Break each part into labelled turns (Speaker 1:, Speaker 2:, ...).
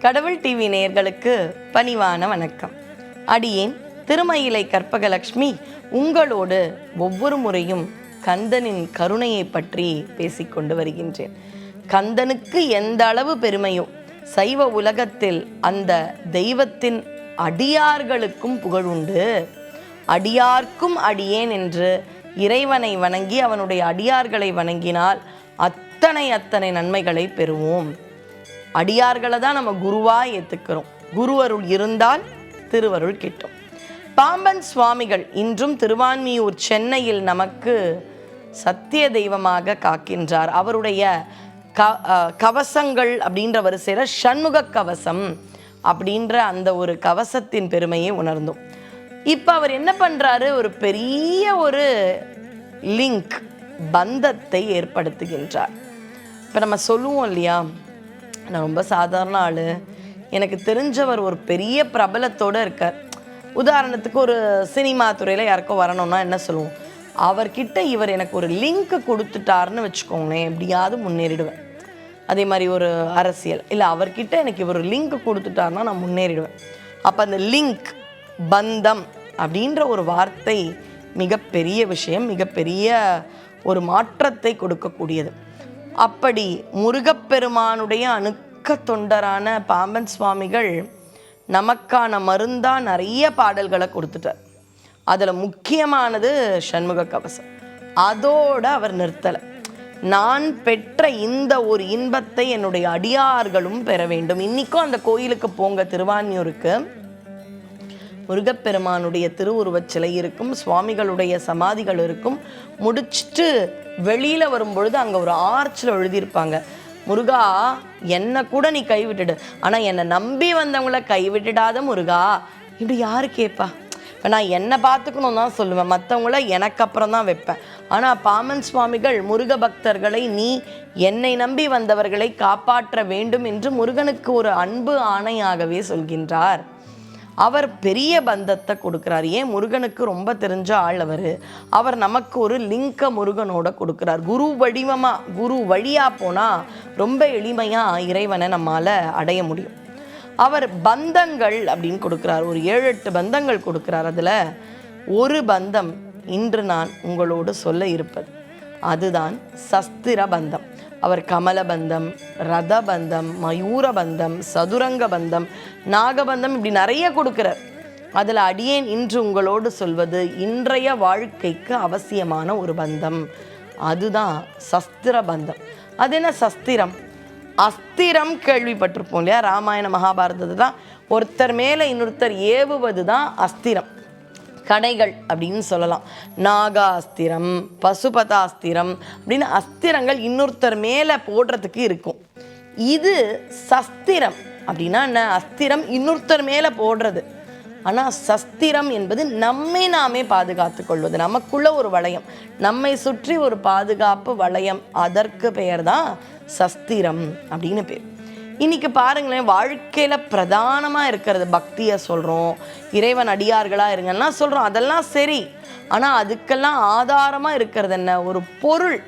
Speaker 1: கடவுள் டிவி நேயர்களுக்கு பணிவான வணக்கம். அடியேன் திருமயிலை கற்பகலட்சுமி உங்களோடு ஒவ்வொரு முறையும் கந்தனின் கருணையை பற்றி பேசிக்கொண்டு வருகின்றேன். கந்தனுக்கு எந்த அளவு பெருமையோ சைவ உலகத்தில் அந்த தெய்வத்தின் அடியார்களுக்கும் புகழுண்டு. அடியார்க்கும் அடியேன் என்று இறைவனை வணங்கி அவனுடைய அடியார்களை வணங்கினால் அத்தனை அத்தனை நன்மைகளை பெறுவோம். அடியார்களை தான் நம்ம குருவாக ஏற்றுக்கிறோம் குருவருள் இருந்தால் திருவருள் கிட்டும். பாம்பன் சுவாமிகள் இன்றும் திருவான்மியூர் சென்னையில் நமக்கு சத்திய தெய்வமாக காக்கின்றார். அவருடைய க கவசங்கள் அப்படின்ற வரிசையில் சண்முக கவசம் அப்படின்ற அந்த ஒரு கவசத்தின் பெருமையை உணர்ந்தோம். இப்போ அவர் என்ன பண்ணுறாரு ஒரு பெரிய ஒரு லிங்க் பந்தத்தை ஏற்படுத்துகின்றார். இப்போ நம்ம சொல்லுவோம் இல்லையா? நான் ரொம்ப சாதாரண ஆள். எனக்கு தெரிஞ்சவர் ஒரு பெரிய பிரபலத்தோடு இருக்கார். உதாரணத்துக்கு ஒரு சினிமா துறையில் யாருக்கோ வரணும்னா என்ன சொல்லுவோம்? அவர்கிட்ட இவர் எனக்கு ஒரு லிங்க் கொடுத்துட்டாருன்னு வச்சுக்கோங்களேன் எப்படியாவது முன்னேறிடுவேன். அதே மாதிரி ஒரு அரசியல். இல்லை அவர்கிட்ட எனக்கு இவர் லிங்க் கொடுத்துட்டாருன்னா நான் முன்னேறிடுவேன். அப்போ அந்த லிங்க் பந்தம் அப்படின்ற ஒரு வார்த்தை மிகப்பெரிய விஷயம் மிகப்பெரிய ஒரு மாற்றத்தை கொடுக்கக்கூடியது. அப்படி முருகப்பெருமானுடைய அணுக்க தொண்டரான பாம்பன் சுவாமிகள் நமக்கான மருந்தா நிறைய பாடல்களை கொடுத்துட்டார். அதில் முக்கியமானது சண்முக கவசம். அதோடு அவர் நிறுத்தலை. நான் பெற்ற இந்த ஒரு இன்பத்தை என்னுடைய அடியார்களும் பெற வேண்டும். இன்றைக்கும் அந்த கோயிலுக்கு போங்க திருவான்யூருக்கு. முருகப்பெருமானுடைய திருவுருவச் சிலை இருக்கும் சுவாமிகளுடைய சமாதிகள் இருக்கும். முடிச்சுட்டு வெளியில் வரும்பொழுது அங்கே ஒரு ஆர்ச்சில் எழுதியிருப்பாங்க. முருகா என்னை கூட நீ கைவிட்டுடு. ஆனால் என்னை நம்பி வந்தவங்கள கைவிட்டுடாத முருகா. இப்படி யார் கேட்பா இப்போ நான் என்னை பார்த்துக்கணும் தான் சொல்லுவேன். மற்றவங்கள எனக்கு அப்புறம் தான் வைப்பேன். ஆனால் பாமன் சுவாமிகள் முருக பக்தர்களை நீ என்னை நம்பி வந்தவர்களை காப்பாற்ற வேண்டும் என்று முருகனுக்கு ஒரு அன்பு ஆணையாகவே சொல்கின்றார். அவர் பெரிய பந்தத்தை கொடுக்குறார். ஏன்? முருகனுக்கு ரொம்ப தெரிஞ்ச ஆள் அவர். அவர் நமக்கு ஒரு லிங்க முருகனோட கொடுக்குறார். குரு வடிவமாக குரு வழியாக போனால் ரொம்ப எளிமையாக இறைவனை நம்மால அடைய முடியும். அவர் பந்தங்கள் அப்படின்னு கொடுக்குறார். ஒரு ஏழு எட்டு பந்தங்கள் கொடுக்குறார். அதில் ஒரு பந்தம் இன்று நான் உங்களோடு சொல்ல இருப்பது. அதுதான் சஸ்திர பந்தம் அவர் கமலபந்தம் ரதபந்தம் மயூரபந்தம் சதுரங்க பந்தம் நாகபந்தம் இப்படி நிறைய கொடுக்குறார். அதில் அடியேன் இன்று உங்களோடு சொல்வது இன்றைய வாழ்க்கைக்கு அவசியமான ஒரு பந்தம். அதுதான் சஸ்திர பந்தம் அது என்ன சஸ்திரம்? அஸ்திரம் கேள்விப்பட்டிருப்போம் இல்லையா? ராமாயண மகாபாரதத்தை தான் ஒருத்தர் மேலே இன்னொருத்தர் ஏவுவது தான் அஸ்திரம். கடைகள் அப்படின்னு சொல்லலாம். நாகாஸ்திரம் பசுபதாஸ்திரம் அப்படின்னு அஸ்திரங்கள் இன்னொருத்தர் மேலே போடுறதுக்கு இருக்கும். இது சஸ்திரம். அப்படின்னா என்ன? அஸ்திரம் இன்னொருத்தர் மேலே போடுறது. ஆனால் சஸ்திரம் என்பது நம்மை நாமே பாதுகாத்து கொள்வது. நமக்குள்ள ஒரு வளையம். நம்மை சுற்றி ஒரு பாதுகாப்பு வளையம். அதற்கு பெயர் தான் சஸ்திரம் அப்படின்னு பேர். இன்னைக்கு பாருங்களேன் வாழ்க்கையில் பிரதானமாக இருக்கிறது பக்தியை சொல்கிறோம் இறைவன் அடியார்களாக இருங்கன்னா சொல்கிறோம் அதெல்லாம் சரி. ஆனால் அதுக்கெல்லாம் ஆதாரமாக இருக்கிறது என்ன? ஒரு பொருள்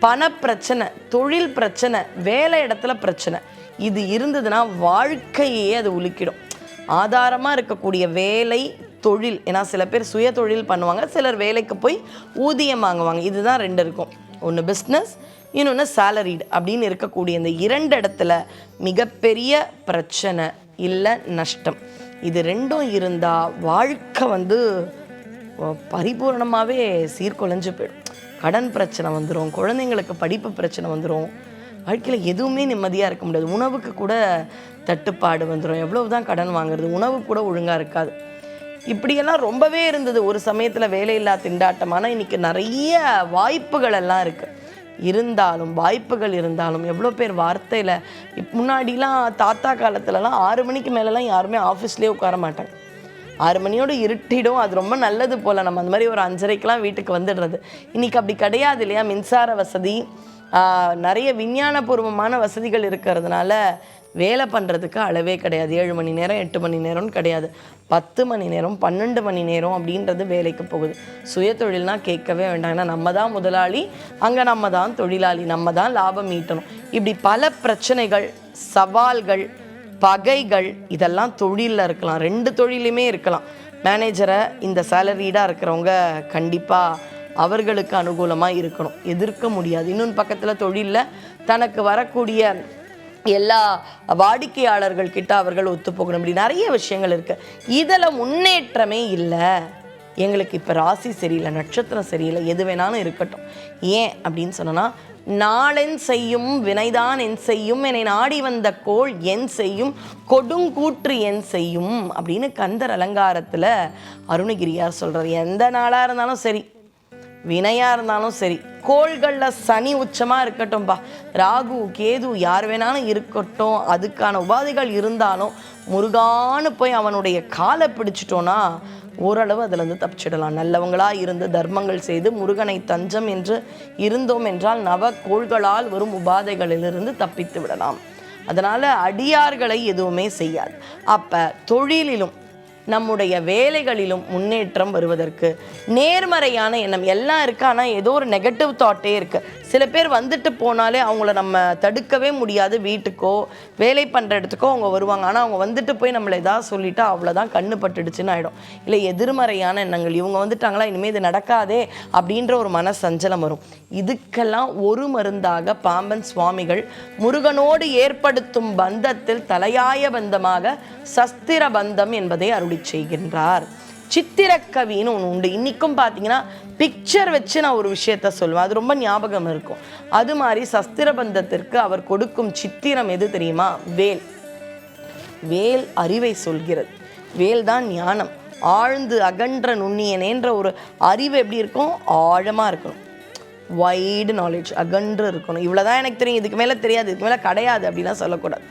Speaker 1: பண பிரச்சனை தொழில் பிரச்சனை வேலை இடத்துல பிரச்சனை. இது இருந்ததுன்னா வாழ்க்கையே அது உலுக்கிடும். ஆதாரமாக இருக்கக்கூடிய வேலை தொழில். ஏன்னா சில பேர் சுய தொழில் பண்ணுவாங்க சிலர் வேலைக்கு போய் ஊதியம் வாங்குவாங்க. இதுதான் ரெண்டு இருக்கும். ஒன்று பிஸ்னஸ் இன்னொன்று சேலரிடு அப்படின்னு இருக்கக்கூடிய இந்த இரண்டு இடத்துல மிகப்பெரிய பிரச்சனை இல்லை நஷ்டம். இது ரெண்டும் இருந்தால் வாழ்க்கை வந்து பரிபூர்ணமாகவே சீர்குலைஞ்சு போயிடும். கடன் பிரச்சனை வந்துடும் குழந்தைங்களுக்கு படிப்பு பிரச்சனை வந்துடும் வாழ்க்கையில் எதுவுமே நிம்மதியாக இருக்க முடியாது. உணவுக்கு கூட தட்டுப்பாடு வந்துடும் எவ்வளவு தான் கடன் வாங்குறது உணவு கூட ஒழுங்காக இருக்காது. இப்படியெல்லாம் ரொம்பவே இருந்தது. ஒரு சமயத்தில் வேலையில்லா திண்டாட்டம். ஆனால் இன்னைக்கு நிறைய வாய்ப்புகள் எல்லாம் இருக்குது இருந்தாலும் வாய்ப்புகள் இருந்தாலும் எவ்வளோ பேர் வார்த்தையில் இப் முன்னாடிலாம் தாத்தா காலத்துலலாம் ஆறு மணிக்கு மேலெலாம் யாருமே ஆஃபீஸ்லேயே உட்கார மாட்டாங்க. ஆறு மணியோடு இருட்டிடும் அது ரொம்ப நல்லது போல். நம்ம அந்த மாதிரி ஒரு அஞ்சரைக்கெலாம் வீட்டுக்கு வந்துடுறது. இன்றைக்கி அப்படி கிடையாது இல்லையா? மின்சார வசதி நிறைய விஞ்ஞானபூர்வமான வசதிகள் இருக்கிறதுனால வேலை பண்ணுறதுக்கு அளவே கிடையாது. ஏழு மணி நேரம் எட்டு மணி நேரம்னு கிடையாது. பத்து மணி நேரம் பன்னெண்டு மணி நேரம் அப்படின்றது வேலைக்கு போகுது. சுயதொழில்னா கேட்கவே வேண்டாம். ஏன்னா நம்ம தான் முதலாளி அங்கே நம்ம தான் தொழிலாளி நம்ம தான் லாபம் ஈட்டணும். இப்படி பல பிரச்சனைகள் சவால்கள் பகைகள் இதெல்லாம் தொழிலில் இருக்கலாம். ரெண்டு தொழிலுமே இருக்கலாம். மேனேஜரை இந்த சேலரீடாக இருக்கிறவங்க கண்டிப்பாக அவர்களுக்கு அனுகூலமாக இருக்கணும். எதிர்க்க முடியாது. இன்னொன்று பக்கத்தில் தொழிலில் தனக்கு வரக்கூடிய எல்லா வாடிக்கையாளர்கள் கிட்ட அவர்கள் ஒத்து போகணும். இப்படி நிறைய விஷயங்கள் இருக்கு. இதில் முன்னேற்றமே இல்லை. எங்களுக்கு இப்போ ராசி சரியில்லை நட்சத்திரம் சரியில்லை எது வேணாலும் இருக்கட்டும். ஏன் அப்படின்னு சொன்னோன்னா நாளென் செய்யும் வினைதான் என் செய்யும் என்னை நாடி வந்த கோள் என் செய்யும் கொடுங்கூற்று என் செய்யும் அப்படின்னு கந்தர் அலங்காரத்தில் அருணகிரியார் சொல்கிறார் எந்த நாளாக இருந்தாலும் சரி வினையாக இருந்தாலும் சரி கோள்களில் சனி உச்சமாக இருக்கட்டும்பா. ராகு கேது யார் வேணாலும் இருக்கட்டும் அதுக்கான உபாதைகள் இருந்தாலும் முருகான்னு போய் அவனுடைய காலை பிடிச்சிட்டோன்னா ஓரளவு அதிலிருந்து தப்பிச்சிடலாம். நல்லவங்களாக இருந்து தர்மங்கள் செய்து முருகனை தஞ்சம் என்று இருந்தோம் என்றால் நவ கோள்களால் வரும் உபாதைகளிலிருந்து தப்பித்து விடலாம். அதனால் அடியார்களை எதுவுமே செய்யாது. அப்போ தொழிலிலும் நம்முடைய வேலைகளிலும் முன்னேற்றம் வருவதற்கு நேர்மறையான எண்ணம். எல்லாம் இருக்குது ஆனால் ஏதோ ஒரு நெகட்டிவ் தாட்டே இருக்குது சில பேர் வந்துட்டு போனாலே அவங்கள நம்ம தடுக்கவே முடியாது வீட்டுக்கோ வேலை பண்ணுற இடத்துக்கோ அவங்க வருவாங்க. ஆனால் அவங்க வந்துட்டு போய் நம்மளை எதாவது சொல்லிட்டா அவ்வளோதான் கண்ணு பட்டுடுச்சுன்னு ஆகிடும் இல்லை எதிர்மறையான எண்ணங்கள். இவங்க வந்துட்டாங்களா இனிமேல் இது நடக்காதே அப்படின்ற ஒரு மன சஞ்சலம் வரும். இதுக்கெல்லாம் ஒரு மருந்தாக பாம்பன் சுவாமிகள் முருகனோடு ஏற்படுத்தும் பந்தத்தில் தலையாய பந்தமாக சஸ்திர பந்தம் என்பதை அருளி செய்கின்றார். சித்திரக்கவின்னு ஒன்று உண்டு. இன்றைக்கும் பார்த்தீங்கன்னா பிக்சர் வச்சு நான் ஒரு விஷயத்த சொல்லுவேன். அது ரொம்ப ஞாபகம் இருக்கும். அது மாதிரி சஸ்திர பந்தத்திற்கு அவர் கொடுக்கும் சித்திரம் எது தெரியுமா? வேல். வேல் அறிவை சொல்கிறது. வேல் தான் ஞானம். ஆழ்ந்து அகன்ற நுண்ணியனேன்ற ஒரு அறிவு எப்படி இருக்கும்? ஆழமாக இருக்கணும். வைடு நாலேஜ் அகன்று இருக்கணும். இவ்வளோ தான் எனக்கு தெரியும். இதுக்கு மேலே தெரியாது. இதுக்கு மேலே கிடையாது அப்படிலாம் சொல்லக்கூடாது.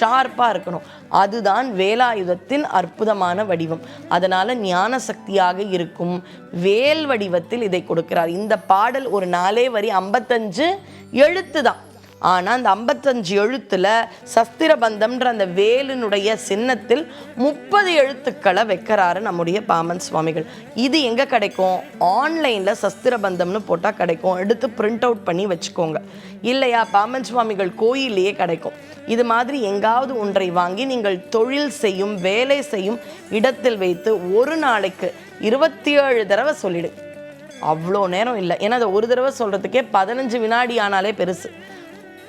Speaker 1: ஷார்ப்பாக இருக்கணும். அதுதான் வேலாயுதத்தின் அற்புதமான வடிவம். அதனால் ஞான சக்தியாக இருக்கும். வேல் வடிவத்தில் இதை கொடுக்கிறார். இந்த பாடல் ஒரு நாலே வரி ஐம்பத்தஞ்சு எழுத்து தான் ஆனால் அந்த ஐம்பத்தஞ்சு எழுத்தில் சஸ்திரபந்தம்ன்ற அந்த வேலினுடைய சின்னத்தில் முப்பது எழுத்துக்களை வைக்கிறாரு நம்முடைய பாமன் சுவாமிகள். இது எங்கே கிடைக்கும்? ஆன்லைனில் சஸ்திரபந்தம்னு போட்டால் கிடைக்கும். எடுத்து பிரிண்ட் அவுட் பண்ணி வச்சுக்கோங்க. இல்லையா பாமன் சுவாமிகள் கோயிலேயே கிடைக்கும். இது மாதிரி எங்காவது ஒன்றை வாங்கி நீங்கள் தொழில் செய்யும் வேலை செய்யும் இடத்தில் வைத்து ஒரு நாளைக்கு இருபத்தி ஏழு தடவை சொல்லிடு. அவ்வளோ நேரம் இல்லை. ஏன்னா அதை ஒரு தடவை சொல்கிறதுக்கே பதினஞ்சு வினாடி ஆனாலே பெருசு.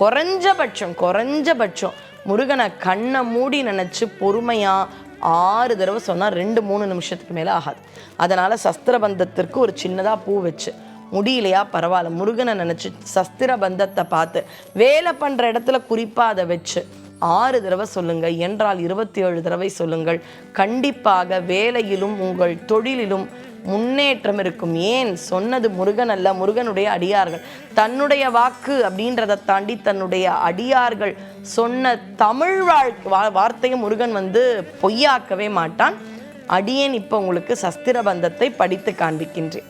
Speaker 1: குறைஞ்சபட்சம் குறைஞ்சபட்சம். முருகனை கண்ணை மூடி நினச்சி பொறுமையாக ஆறு தடவை சொன்னால் ரெண்டு மூணு நிமிஷத்துக்கு மேலே ஆகாது. அதனால் சஸ்திரபந்தத்திற்கு ஒரு சின்னதாக பூ வச்சு. முடியலையா? பரவாயில்ல. முருகனை நினச்சி சஸ்திர பந்தத்தை பார்த்து வேலை பண்ணுற இடத்துல குறிப்பாக அதை வச்சு. ஆறு தடவை சொல்லுங்கள். என்றால் இருபத்தி ஏழு தடவை சொல்லுங்கள். கண்டிப்பாக வேலையிலும் உங்கள் தொழிலிலும் முன்னேற்றம் இருக்கும். ஏன்? சொன்னது முருகன் அல்ல முருகனுடைய அடியார்கள். தன்னுடைய வாக்கு அப்படின்றத தாண்டி தன்னுடைய அடியார்கள் சொன்ன தமிழ் வாழ் வா வார்த்தையை முருகன் வந்து பொய்யாக்கவே மாட்டான். அடியேன் இப்போ உங்களுக்கு சஸ்திர பந்தத்தை படித்து காண்பிக்கின்றேன்.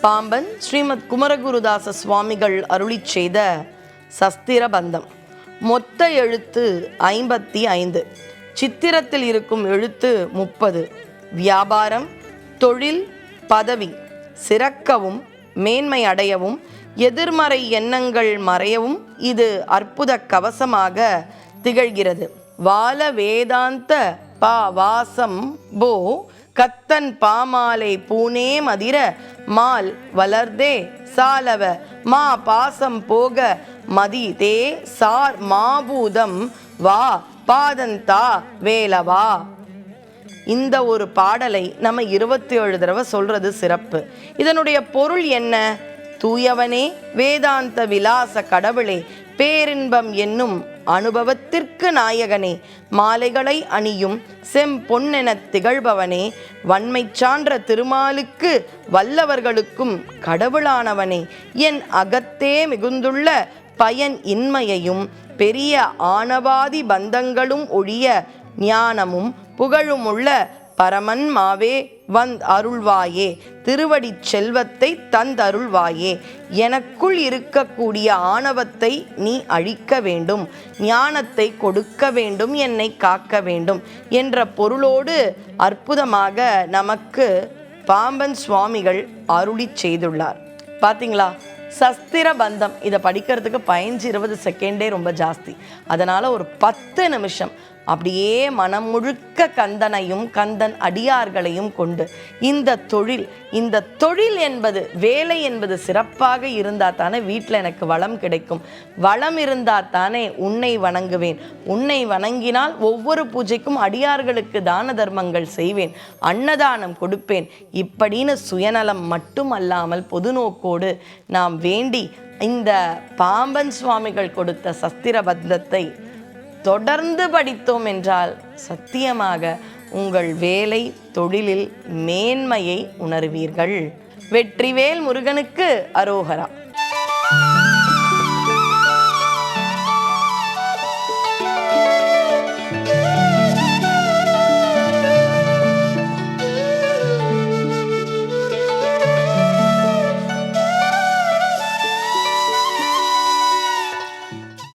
Speaker 1: பாம்பன் ஸ்ரீமத் குமரகுருதாச சுவாமிகள் அருளி செய்த சஸ்திர பந்தம் மொத்த எழுத்து ஐம்பத்தி ஐந்து. சித்திரத்தில் இருக்கும் எழுத்து முப்பது. வியாபாரம் தொழில் பதவி சிறக்கவும் மேன்மை அடையவும் எதிர்மறை எண்ணங்கள் மறையவும் இது அற்புத கவசமாக திகழ்கிறது. வால வேதாந்த பா வாசம் போ கத்தன் பாமாலை பூனே மதிர மால் வளர்தே சாலவ மா பாசம் போக மதி தே சார் மாபூதம் வா பாதந்தா வேலவா. இந்த ஒரு பாடலை நம்ம இருபத்தி ஏழு தடவை சொல்றது சிறப்பு. இதனுடைய பொருள் என்ன? தூயவனே வேதாந்த விலாச கடவுளே பேரின்பம் என்னும் அனுபவத்திற்கு நாயகனே மாலைகளை அணியும் செம்பொன்னெனத் திகழ்பவனே வன்மை சான்ற திருமாலுக்கு வல்லவர்களுக்கும் கடவுளானவனே என் அகத்தே மிகுந்துள்ள பயன் இன்மையையும் பெரிய ஆணவாதி பந்தங்களும் ஒழிய ஞானமும் புகழுமுள்ள பரமன் மாவே வந் அருள்வாயே. திருவடிச் செல்வத்தை தந்தருள்வாயே. எனக்குள் இருக்கக்கூடிய ஆணவத்தை நீ அழிக்க வேண்டும். ஞானத்தை கொடுக்க வேண்டும் என்னை காக்க வேண்டும் என்ற பொருளோடு அற்புதமாக நமக்கு பாம்பன் சுவாமிகள் அருளி செய்துள்ளார். பார்த்தீங்களா சஸ்திர பந்தம். இதை படிக்கிறதுக்கு பதினஞ்சு இருபது செகண்டே ரொம்ப ஜாஸ்தி. அதனால் ஒரு பத்து நிமிஷம் அப்படியே மனம் முழுக்க கந்தனையும் கந்தன் அடியார்களையும் கொண்டு இந்த தொழில் இந்த தொழில் என்பது வேலை என்பது சிறப்பாக இருந்தால் தானே வீட்டில் எனக்கு வளம் கிடைக்கும். வளம் இருந்தால் தானே உன்னை வணங்குவேன். உன்னை வணங்கினால் ஒவ்வொரு பூஜைக்கும் அடியார்களுக்கு தான தர்மங்கள் செய்வேன். அன்னதானம் கொடுப்பேன். இப்படின்னு சுயநலம் மட்டும் அல்லாமல் பொதுநோக்கோடு நாம் வேண்டி இந்த பாம்பன் சுவாமிகள் கொடுத்த சஸ்திரபந்தத்தை தொடர்ந்து படித்தோம் என்றால் சத்தியமாக உங்கள் வேலை தொழிலில் மேன்மையை உணர்வீர்கள். வெற்றிவேல் முருகனுக்கு அரோகரா.